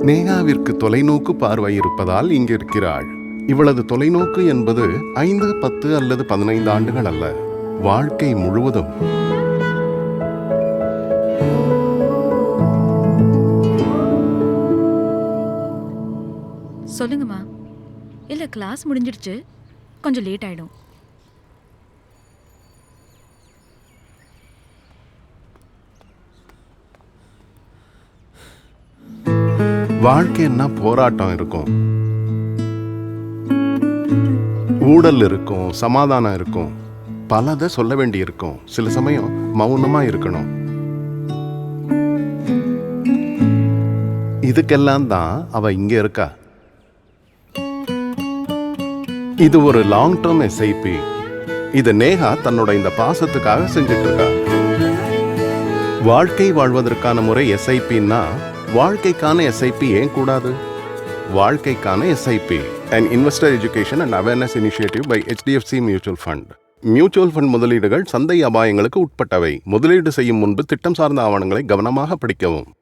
நேகாவிற்கு தொலைநோக்கு பார்வை இருப்பதால் இங்கிருக்கிறாள். இவளது தொலைநோக்கு என்பது ஐந்து பத்து அல்லது பதினைந்து ஆண்டுகள் அல்ல. வாழ்க்கை முழுவதும். சொல்லுங்கம்மா. இல்லை கிளாஸ் முடிஞ்சிடுச்சு. கொஞ்சம் லேட் ஆகிடும் வாழ்க்கைன்னா போராட்டம் இருக்கும். ஊடல் இருக்கும் சமாதானம் இருக்கும். பலதை சொல்ல வேண்டி இருக்கும் சில சமயம் மௌனமா இருக்கணும். இதுக்கெல்லாம் தான் அவ இங்க இருக்கா? இது ஒரு லாங் டேர்ம் எஸ்ஐபி இது நேஹா தன்னோட இந்த பாசத்துக்காக செஞ்சுட்டு இருக்கா. வாழ்க்கை வாழ்வதற்கான முறை எஸ்ஐபின்னா வாழ்க்கைக்கான எஸ்ஐபி ஏன் கூடாது? வாழ்க்கைக்கான SIP and investor education and awareness initiative by HDFC mutual fund mutual fund முதலீடுகள் சந்தை அபாயங்களுக்கு உட்பட்டவை. முதலீடு செய்யும் முன்பு திட்டம் சார்ந்த ஆவணங்களை கவனமாக படிக்கவும்.